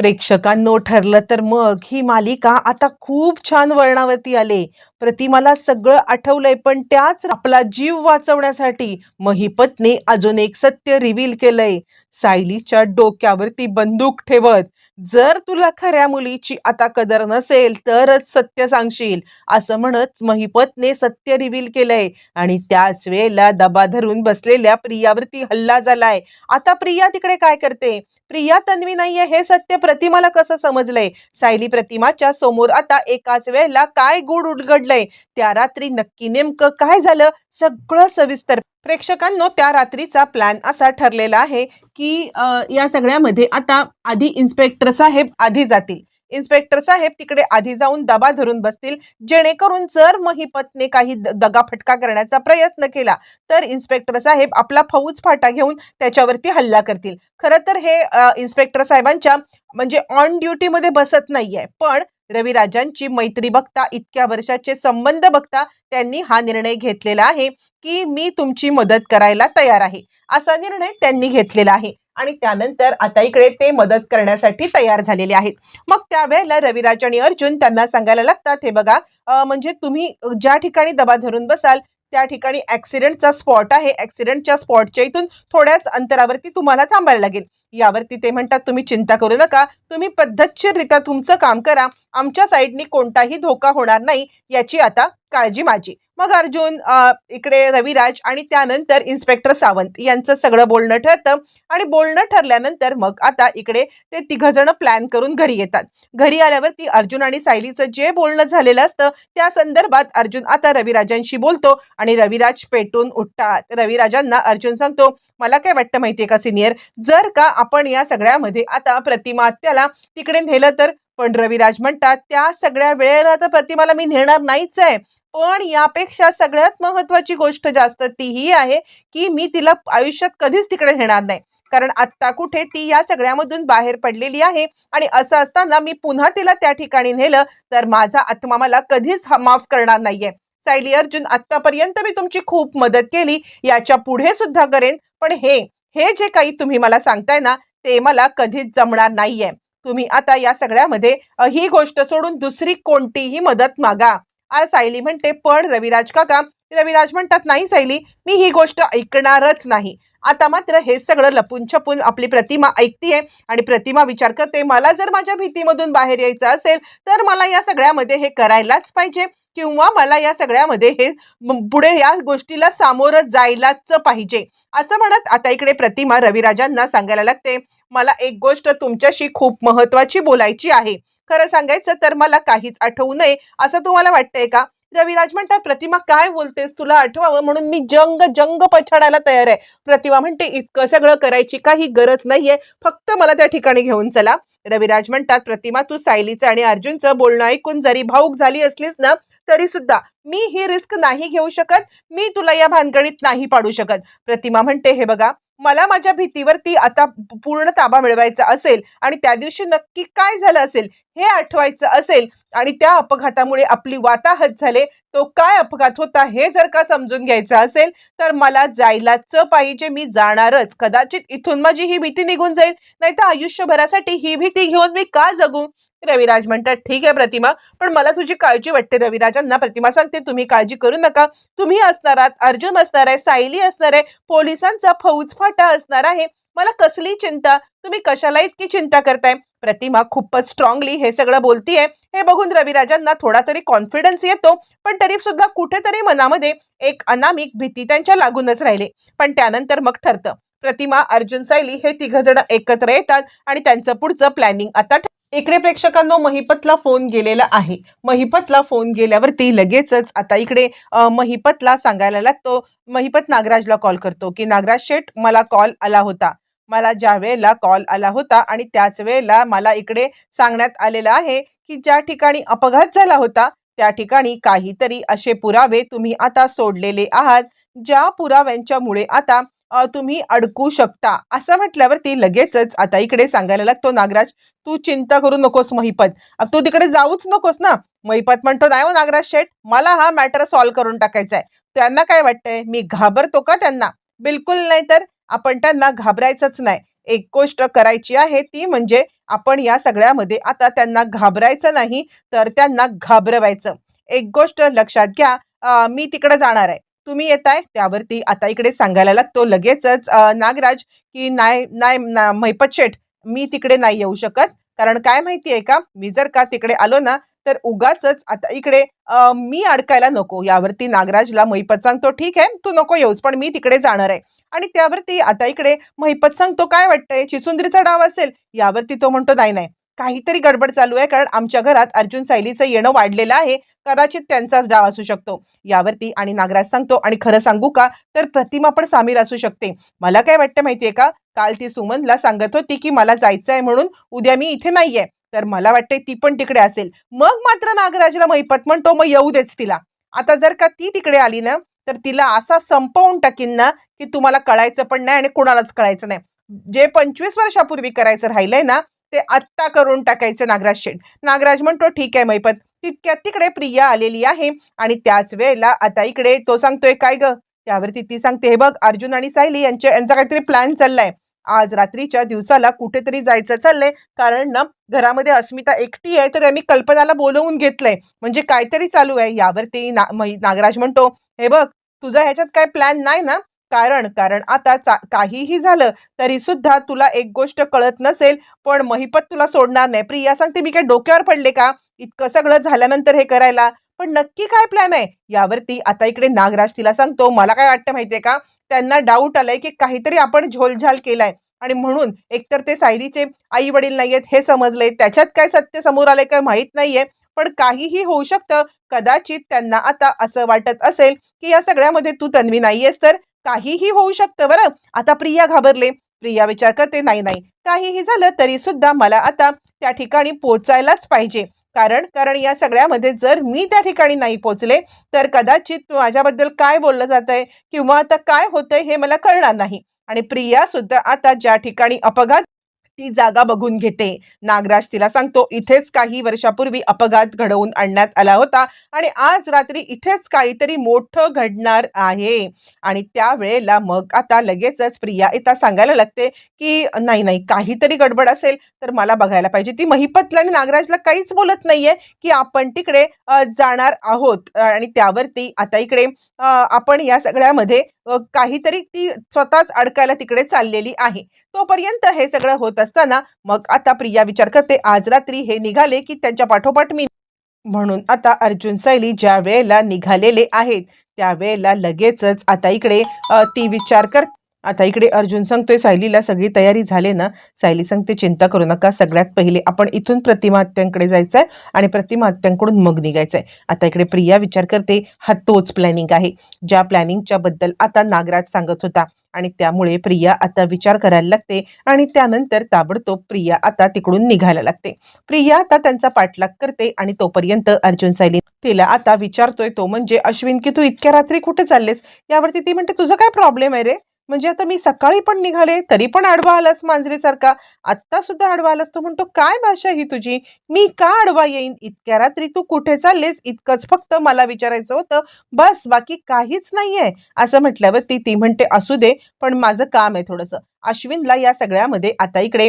प्रेक्षकांनो ठरलं तर मग ही मालिका आता खूप छान वळणावरती आले. प्रतिमाला सगळं आठवलंय पण त्याच आपला जीव वाचवण्यासाठी महिपतने अजून एक सत्य रिव्हील केलंय. सायलीच्या डोक्यावरती बंदूक ठेवत जर तुला खऱ्या मुलीची आता कदर नसेल तरच सत्य सांगशील असं म्हणत महिपतने सत्य रिव्हील केलंय. आणि त्याच वेळेला दबा धरून बसलेल्या प्रियावरती हल्ला झालाय. आता प्रिया तिकडे काय करते? प्रिया तन्वी नाहीये हे सत्य प्रतिमाला कसं समजलंय? सायली प्रतिमाच्या समोर आता एकाच वेळेला काय गुड उलगडलंय? त्या रात्री नक्की नेमकं काय झालं? सगळं सविस्तर. प्रेक्षकांनो त्या रात्रीचा प्लॅन असा ठरलेला आहे की या सगळ्यामध्ये आता आधी इन्स्पेक्टर साहेब आधी जातील. इन्स्पेक्टर साहेब तिकडे आधी जाऊन दबा धरून बसतील जेणेकरून जर महिपतने काही द- दगाफटका करण्याचा प्रयत्न केला तर इन्स्पेक्टर साहेब आपला फौज फाटा घेऊन त्याच्यावरती हल्ला करतील. खरं तर हे इन्स्पेक्टर साहेबांच्या म्हणजे ऑन ड्युटीमध्ये बसत नाहीये पण रविराजांची मैत्री बघता इतक्या वर्षाचे संबंध बघता त्यांनी हा निर्णय घेतलेला आहे की मी तुमची मदत करायला तयार आहे. असा निर्णय त्यांनी घेतलेला आहे. आणि त्यानंतर आता इकडे ते मदत करण्यासाठी तयार झालेले आहेत. मग त्यावेळेला रविराज आणि अर्जुन त्यांना सांगायला लागतात हे बघा म्हणजे तुम्ही ज्या ठिकाणी दबा धरून बसाल त्या ठिकाणी ऍक्सिडेंटचा स्पॉट आहे. ऍक्सिडेंटच्या स्पॉटच्या इथून थोड्याच अंतरावरती तुम्हाला थांबायला लागेल. यावरती ते म्हणतात तुम्ही चिंता करू नका. तुम्ही पद्धतशीररित्या तुमचं काम करा. आमच्या साईडनी कोणताही धोका होणार नाही. याची आता काळजी माझी. मग अर्जुन इकडे रविराज आणि त्यानंतर इन्स्पेक्टर सावंत यांचं सगळं बोलणं ठरतं आणि बोलणं ठरल्यानंतर मग आता इकडे ते तिघजण प्लॅन करून घरी येतात. घरी आल्यावरती अर्जुन आणि सायलीचं जे बोलणं झालेलं असतं त्या संदर्भात अर्जुन आता रविराजांशी बोलतो आणि रविराज पेटून उठतात. रविराजांना अर्जुन सांगतो मला काय वाटतं माहितीये का सिनियर जर का आपण या सगळ्यामध्ये आता प्रतिमा त्याला तिकडे नेलं तर? पण रविराज म्हणतात त्या सगळ्या वेळेला तर प्रतिमाला मी नेणार नाहीच आहे पण यापेक्षा सगळ्यात महत्वाची गोष्ट जास्त ती ही आहे की मी तिला आयुष्यात कधीच तिकडे नेणार नाही. कारण आत्ता कुठे ती या सगळ्यामधून बाहेर पडलेली आहे आणि असं असताना मी पुन्हा तिला त्या ठिकाणी नेलं तर माझा आत्मा मला कधीच माफ करणार नाहीये. सायली अर्जुन आत्तापर्यंत मी तुमची खूप मदत केली याच्यापुढे सुद्धा करेन. पण हे हे जे काही तुम्ही मला सांगताय ना ते मला कधीच जमणार नाहीये. तुम्ही आता या सगळ्यामध्ये ही गोष्ट सोडून दुसरी कोणतीही मदत मागा. आज सायली म्हणते पण रविराज काका रविराज म्हणतात नाही सायली मी ही गोष्ट ऐकणारच नाही. आता मात्र हे सगळं लपून छपून आपली प्रतिमा ऐकतीये आणि प्रतिमा विचार करते मला जर माझ्या भीतीमधून बाहेर यायचं असेल तर मला या सगळ्यामध्ये हे करायलाच पाहिजे. किंवा मला या सगळ्यामध्ये हे पुढे या गोष्टीला सामोरं जायलाच पाहिजे. असं म्हणत आता इकडे प्रतिमा रविराजांना सांगायला लागते मला एक गोष्ट तुमच्याशी खूप महत्वाची बोलायची आहे. खरं सांगायचं तर मला काहीच आठवू नये. असं तुम्हाला वाटतंय का? रविराज म्हणतात प्रतिमा काय बोलतेस? तुला आठवावं म्हणून मी जंग जंग पछाडायला तयार आहे. प्रतिमा म्हणते इतकं सगळं करायची काही गरज नाहीये. फक्त मला त्या ठिकाणी घेऊन चला. रविराज म्हणतात प्रतिमा तू सायलीचं आणि अर्जुनचं बोलणं ऐकून जरी भाऊक झाली असलीस ना तरी सुद्धा मी ही रिस्क नाही घेऊ शकत. मी तुला या भानगडीत नाही पाडू शकत. प्रतिमा म्हणते हे बघा मला माझ्या भीतीवरती आता पूर्ण ताबा मिळवायचा असेल आणि त्या दिवशी नक्की काय झालं असेल हे आठवायचं असेल आणि त्या अपघातामुळे आपली वाताहत झाले तो काय अपघात होता हे जर का समजून घ्यायचं असेल तर मला जायलाच पाहिजे मी जाणारच. कदाचित इथून माझी ही भीती निघून जाईल नाही तर आयुष्यभरासाठी ही भीती घेऊन मी का जगू? रविराज म्हणतात ठीक आहे प्रतिमा पण मला तुझी काळजी वाटते. रविराजांना प्रतिमा सांगते तुम्ही काळजी करू नका. तुम्ही असणार आहात अर्जुन असणार आहे सायली असणार आहे पोलिसांचा फौजफाटा असणार आहे. मला कसली चिंता तुम्ही कशाला इतकी चिंता करताय? प्रतिमा खूपच स्ट्रॉंगली हे सगळं बोलतीये. हे बघून रविराजांना थोडा तरी कॉन्फिडन्स येतो पण तरी सुद्धा कुठेतरी मनामध्ये एक अनामिक भीती त्यांच्या लागूनच राहिली. पण त्यानंतर मग ठरतं. प्रतिमा अर्जुन सायली हे तिघ जण एकत्र येतात आणि त्यांचं पुढचं प्लॅनिंग आता इकडे प्रेक्षकांनो महिपतला फोन गेलेला आहे. महिपतला फोन गेल्यावरती लगेचच आता इकडे महिपतला सांगायला लागतो. महिपत नागराजला कॉल करतो की नागराज शेठ मला कॉल आला होता. मला ज्या वेळेला कॉल आला होता आणि त्याच वेळेला मला इकडे सांगण्यात आलेलं आहे की ज्या ठिकाणी अपघात झाला होता त्या ठिकाणी काहीतरी असे पुरावे तुम्ही आता सोडलेले आहात ज्या पुराव्यांच्यामुळे आता तुम्ही अडकू शकता. असं म्हटल्यावरती लगेचच आता इकडे सांगायला लागतो नागराज तू चिंता करू नकोस महिपत. तू तिकडे जाऊच नकोस ना. महिपत म्हणतो नाही हो नागराज शेठ मला हा मॅटर सॉल्व्ह करून टाकायचा आहे त्यांना काय वाटतंय? मी घाबरतो का त्यांना? बिलकुल नाही तर आपण त्यांना घाबरायचंच नाही. एक गोष्ट करायची आहे ती म्हणजे आपण या सगळ्यामध्ये आता त्यांना घाबरायचं नाही तर त्यांना घाबरवायचं. एक गोष्ट लक्षात घ्या मी तिकडे जाणार आहे. तुम्ही येताय? त्यावरती आता इकडे सांगायला लागतो लगेचच नागराज की नाही नाही ना- महिपत शेठ मी तिकडे नाही येऊ शकत. कारण काय माहिती आहे का? मी जर का तिकडे आलो ना तर उगाच आता इकडे मी अडकायला नको. यावरती नागराजला महिपत सांगतो ठीक आहे तू नको येऊस पण मी तिकडे जाणार आहे. आणि त्यावरती आता इकडे महिपत सांगतो काय वाटतंय? चिसुंद्रीचा डाव असेल यावरती तो म्हणतो नाही नाही काहीतरी गडबड चालू आहे कारण आमच्या घरात अर्जुन सायलीचं येणं वाढलेलं आहे. कदाचित त्यांचाच डाव असू शकतो. यावरती आणि नागराज सांगतो आणि खरं सांगू का? तर प्रतिमा पण सामील असू शकते. मला काय वाटतं माहितीये का? काल ती सुमनला सांगत होती की मला जायचं आहे म्हणून उद्या मी इथे नाहीये. तर मला वाटते ती पण तिकडे असेल. मग मात्र नागराजला महिपत म्हणतो मग येऊ देच तिला. आता जर का ती तिकडे आली ना तर तिला असा संपवून टाकीन ना की तुम्हाला कळायचं पण नाही आणि कुणालाच कळायचं नाही. जे पंचवीस वर्षापूर्वी करायचं राहिलंय ना ते आत्ता करून टाकायचं नागराज शेठ. नागराज म्हणतो ठीक आहे मैपत. तितक्यात तिकडे प्रिया आलेली आहे आणि त्याच वेळेला आता इकडे तो सांगतोय काय ग? त्यावरती ती सांगते हे बघ अर्जुन आणि सायली यांच्या यांचा काहीतरी प्लॅन चाललाय. आज रात्रीच्या दिवसाला कुठेतरी जायचं चाललंय. कारण ना घरामध्ये अस्मिता एकटी आहे तर आम्ही कल्पनाला बोलवून घेतलंय. म्हणजे काहीतरी चालू आहे. यावरती ना मै- नागराज म्हणतो हे बघ तुझा ह्याच्यात काय प्लॅन नाही ना? कारण कारण आता चा- काहीही झालं तरी सुद्धा तुला एक गोष्ट कळत नसेल पण महिपत तुला सोडणार नाही. प्रिया सांगते मी काय डोक्यावर पडले का? इतकं सगळं झाल्यानंतर हे करायला. पण नक्की काय प्लॅन आहे? यावरती आता इकडे नागराज तिला सांगतो मला काय वाटतं माहितीये का? त्यांना डाऊट आलाय की काहीतरी आपण झोलझाल केलाय. आणि म्हणून एकतर ते सायलीचे आई वडील नाहीयेत हे समजले त्याच्यात काय सत्य समोर आलंय काय माहीत नाहीये पण काहीही होऊ शकतं. कदाचित त्यांना आता असं वाटत असेल की या सगळ्यामध्ये तू तन्वी नाहीयेस तर काहीही होऊ शकतं बरं. आता प्रिया घाबरले. प्रिया विचार करते नाही नाही. काहीही झालं तरी सुद्धा मला आता त्या ठिकाणी पोचायलाच पाहिजे. कारण कारण या सगळ्यामध्ये जर मी त्या ठिकाणी नाही पोचले तर कदाचित माझ्याबद्दल काय बोललं जात आहे किंवा आता काय होतंय हे मला कळणार नाही. आणि प्रिया सुद्धा आता ज्या ठिकाणी अपघात ती जागा बघून घेते. नागराज तिला सांगतो इथेच काही वर्षापूर्वी अपघात घडवून आणण्यात आला होता आणि आज रात्री इथेच काहीतरी मोठं घडणार आहे. आणि त्यावेळेला मग आता लगेचच प्रिया इथं सांगायला लागते की नाही नाही काहीतरी गडबड असेल तर मला बघायला पाहिजे. ती महिपतला आणि नागराजला काहीच बोलत नाहीये की आपण तिकडे जाणार आहोत. आणि त्यावरती आता इकडे आपण या सगळ्यामध्ये काहीतरी ती स्वतःच अडकायला तिकडे चाललेली आहे. तोपर्यंत हे सगळं होत असताना मग आता प्रिया विचार करते आज रात्री हे निघाले की त्यांच्या पाठोपाठ मी म्हणून आता अर्जुन सैली ज्या वेळेला निघालेले आहेत त्यावेळेला लगेचच आता इकडे ती विचार कर आता इकडे अर्जुन सांगतोय सायलीला सगळी तयारी झाली ना सायली सांगते चिंता करू नका सगळ्यात पहिले आपण इथून प्रतिमा जायचं जायचंय आणि प्रतिमा मग मग निघायचंय. आता इकडे प्रिया विचार करते हा तोच प्लॅनिंग आहे. ज्या प्लॅनिंगच्या बद्दल आता नागराज सांगत होता आणि त्यामुळे प्रिया आता विचार करायला लागते आणि त्यानंतर ताबडतोब प्रिया आता तिकडून निघायला लागते. प्रिया आता त्यांचा पाठलाग करते आणि तोपर्यंत अर्जुन सायली तिला आता विचारतोय तो म्हणजे अश्विन की तू इतक्या रात्री कुठे चाललेस? यावरती ती म्हणते तुझा काय प्रॉब्लेम आहे रे? म्हणजे आता मी सकाळी पण निघाले तरी पण आडवा आलास मांजरीसारखा. आत्ता सुद्धा आडवा आलास तो म्हणतो काय भाषा ही तुझी? मी का आडवा येईन? इतक्या रात्री तू कुठे चाललेस? इतकंच फक्त मला विचारायचं होतं. बस बाकी काहीच नाहीये. असं म्हटल्यावर ती ती म्हणते असू दे पण माझं काम आहे थोडंसं. अश्विनला या सगळ्यामध्ये आता इकडे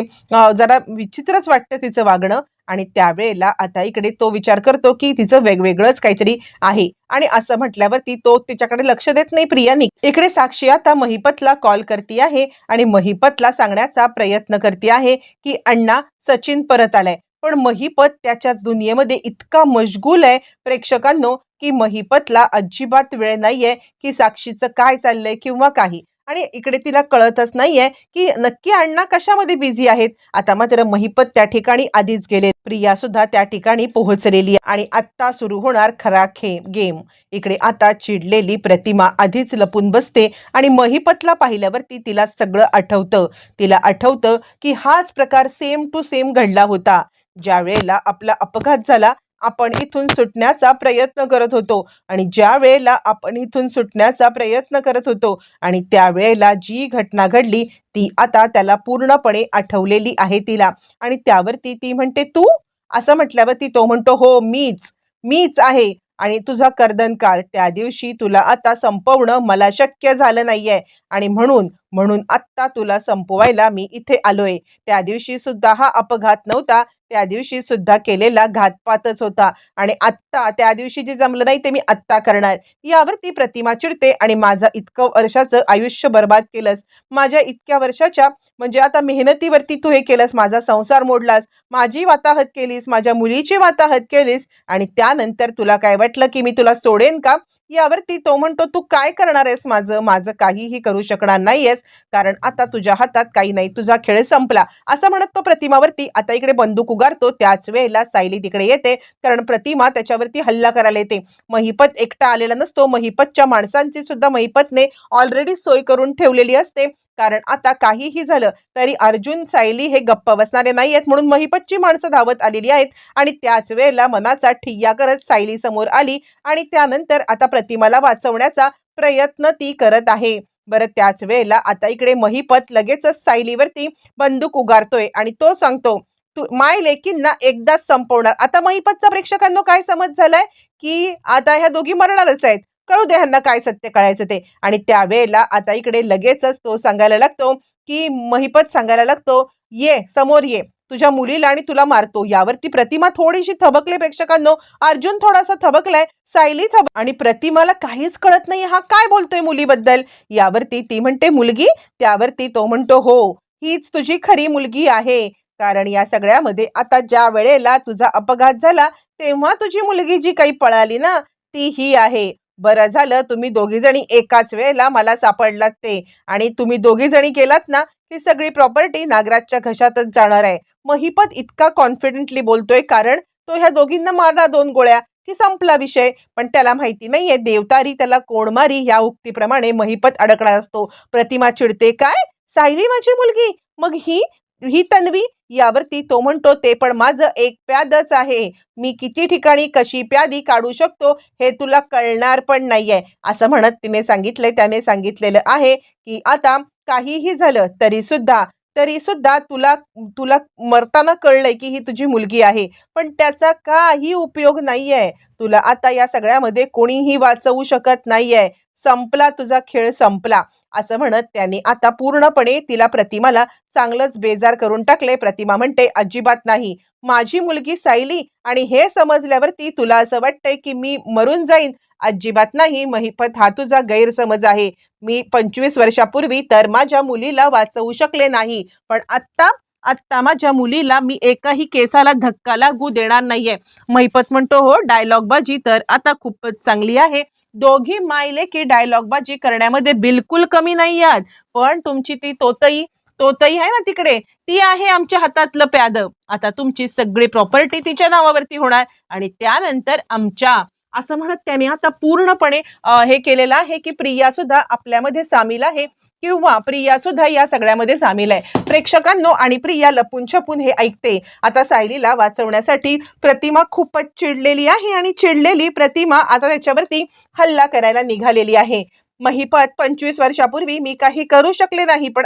जरा विचित्रच वाटतं तिचं वागणं. आणि त्यावेळेला आता इकडे तो विचार करतो की तिचं वेगवेगळंच काहीतरी आहे. आणि असं म्हटल्यावरती तो तिच्याकडे लक्ष देत नाही प्रियानी. इकडे साक्षी आता महिपतला कॉल करते आहे आणि महिपतला सांगण्याचा प्रयत्न करते आहे की अण्णा सचिन परत आलाय. पण महिपत त्याच्याच दुनियेमध्ये इतका मशगूल आहे प्रेक्षकांनो की महिपतला अजिबात वेळ नाहीये की साक्षीचं काय चाललंय किंवा काही. आणि इकडे तिला कळतच नाहीये की नक्की अण्णा कशामध्ये बिझी आहेत? आता मात्र महिपत त्या ठिकाणी आधीच गेले. प्रिया सुद्धा त्या ठिकाणी पोहोचलेली आणि आत्ता सुरू होणार खरा खे गेम इकडे आता चिडलेली प्रतिमा आधीच लपून बसते आणि महिपतला पाहिल्यावरती तिला सगळं आठवतं. तिला आठवतं की हाच प्रकार सेम टू सेम घडला होता. ज्या वेळेला आपला अपघात झाला आपण इथून सुटण्याचा प्रयत्न करत होतो. आणि ज्या वेळेला आपण इथून सुटण्याचा प्रयत्न करत होतो आणि त्यावेळेला जी घटना घडली ती आता त्याला पूर्णपणे आठवलेली आहे तिला. आणि त्यावरती ती म्हणते तू? असं म्हटल्यावरती तो म्हणतो हो मीच. मीच आहे. आणि तुझा कर्दन काळ त्या दिवशी तुला आता संपवणं मला शक्य झालं नाहीये. आणि म्हणून म्हणून आत्ता तुला संपवायला मी इथे आलोय. त्या दिवशी सुद्धा हा अपघात नव्हता. त्या दिवशी सुद्धा केलेला घातपातच होता. आणि आत्ता त्या दिवशी जे जमलं नाही ते मी आत्ता करणार. यावरती प्रतिमा चिडते आणि माझं इतकं वर्षाचं आयुष्य बर्बाद केलंस. माझ्या इतक्या वर्षाच्या म्हणजे आता मेहनतीवरती तू हे केलंस माझा संसार मोडलास माझी वाताहत केलीस माझ्या मुलीची वाताहत केलीस आणि त्यानंतर तुला काय वाटलं की मी तुला सोडेन का? यावरती तो म्हणतो तू काय करणार आहेस माझं? माझं काहीही करू शकणार नाहीयेस. कारण आता तुझ्या हातात काही नाही. तुझा खेळ संपला. असं म्हणत तो प्रतिमावरती आता इकडे बंदूक उगारतो त्याच वेळेला सायली तिकडे येते कारण प्रतिमा त्याच्यावरती हल्ला करायला येते. महिपत एकटा आलेला नसतो महिपतच्या माणसांची सुद्धा महिपतने ऑलरेडी सोय करून ठेवलेली असते. कारण आता काहीही झालं तरी अर्जुन सायली हे गप्प बसणारे नाही आहेत म्हणून महिपतची माणसं धावत आलेली आहेत आणि त्याच वेळेला मनाचा ठिय्या करत सायली समोर आली आणि त्यानंतर आता प्रतिमाला वाचवण्याचा प्रयत्न ती करत आहे. बरं त्याच वेळेला आता इकडे महिपत लगेचच सायलीवरती बंदूक उगारतोय आणि तो सांगतो माय लेकींना एकदाच संपवणार. आता महिपतचा प्रेक्षकांना काय समज झालाय? की आता ह्या दोघी मरणारच आहेत. कळू दे ह्यांना काय सत्य कळायचं ते. आणि त्यावेळेला आता इकडे लगेचच तो सांगायला लागतो की महिपत सांगायला लागतो ये समोर ये. तुझ्या मुलीला आणि तुला मारतो. यावरती प्रतिमा थोडीशी थबकले प्रेक्षकांनो. अर्जुन थोडासा थबकलाय सायली थब आणि प्रतिमाला काहीच कळत नाही हा काय बोलतोय मुलीबद्दल? यावरती ती म्हणते मुलगी? त्यावरती तो म्हणतो हो हीच तुझी खरी मुलगी आहे. कारण या सगळ्यामध्ये आता ज्या वेळेला तुझा अपघात झाला तेव्हा तुझी मुलगी जी काही पळाली ना ती ही आहे. बरं झालं तुम्ही दोघी जणी एकाच वेळेला मला सापडलात ते. आणि तुम्ही दोघी जणी गेलात ना ही सगळी प्रॉपर्टी नागराजच्या घशातच जाणार आहे. महिपत इतका कॉन्फिडेंटली बोलतोय कारण तो ह्या दोघींना मारणार दोन गोळ्या की संपला विषय. पण त्याला माहिती नाहीये देवतारी त्याला कोण मारी ह्या उक्तीप्रमाणे महिपत अडकणार असतो. प्रतिमा चिडते काय? सायली माझी मुलगी? मग ही ही तन्वी? यावरती तो म्हणतो ते पण माझं एक प्यादच आहे. मी किती ठिकाणी कशी प्यादी काढू शकतो हे तुला कळणार पण नाहीये. असं म्हणत तिने सांगितले त्याने सांगितलेलं आहे की आता काहीही झालं तरी सुद्धा तरी सुद्धा तुला तुला मरताना कळलंय की ही तुझी मुलगी आहे. पण त्याचा काही उपयोग नाहीये. तुला. आता या सगळ्यामध्ये कोणीही वाचवू शकत नाहीये. संपला तुझा खेळ संपला. असं म्हणत त्यांनी आता पूर्णपणे तिला प्रतिमाला चांगलंच बेजार करून टाकले. प्रतिमा म्हणते अजिबात नाही. माझी मुलगी सायली आणि हे समजल्यावरती तुला असं वाटतंय की मी मरून जाईन? अजिबात नाही. महिपत हा तुझा गैरसमज आहे. मी पंचवीस वर्षापूर्वी तर माझ्या मुलीला वाचवू शकले नाही. पण आत्ता आत्ता माझ्या मुलीला मी एकाही केसाला धक्का लागू देणार नाहीये. महिपत म्हणतो हो डायलॉग बाजी तर आता खूपच चांगली आहे. दोघी मायले की डायलॉग बाजी करण्यामध्ये बिलकुल कमी नाही आहात पण तुमची ती तोतई तोतई आहे ना तिकडे? ती आहे आमच्या हातातलं प्याद. आता तुमची सगळी प्रॉपर्टी तिच्या नावावरती होणार आणि त्यानंतर आमच्या. असं म्हणत त्याने आता पूर्णपणे हे केलेलं आहे की प्रिया सुद्धा आपल्यामध्ये सामील आहे. किंवा प्रिया सुद्धा या सगळ्यामध्ये सामील आहे. प्रेक्षकांनो आणि प्रिया लपून छपून हे ऐकते. आता सायलीला वाचवण्यासाठी प्रतिमा खूपच चिडलेली आहे आणि चिडलेली प्रतिमा आता त्याच्यावरती हल्ला करायला निघालेली आहे. महिपत पंचवीस वर्षापूर्वी मी काही करू शकले नाही पण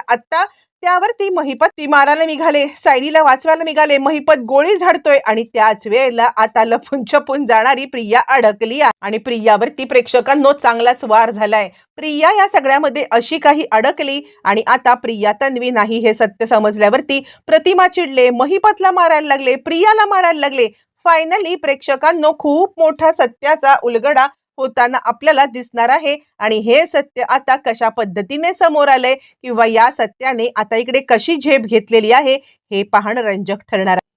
त्यावर त्यावरती महिपत ती मारायला निघाले. सायलीला वाचवायला निघाले. महिपत गोळी झाडतोय आणि त्याच वेळेला आता लपून छपून जाणारी प्रिया अडकली आणि प्रियावरती प्रेक्षकांनो चांगलाच वार झालाय. प्रिया या सगळ्यामध्ये अशी काही अडकली आणि आता प्रिया तन्वी नाही हे सत्य समजल्यावरती प्रतिमा चिडले. महिपतला मारायला लागले. प्रियाला मारायला लागले. फायनली प्रेक्षकांनो खूप मोठा सत्याचा उलगडा होताना आपल्याला दिसणार आहे. आणि हे सत्य आता कशा पद्धतीने समोर आलंय? किंवा या सत्याने आता इकडे कशी झेप घेतलेली आहे? हे पाहणं रंजक ठरणार आहे.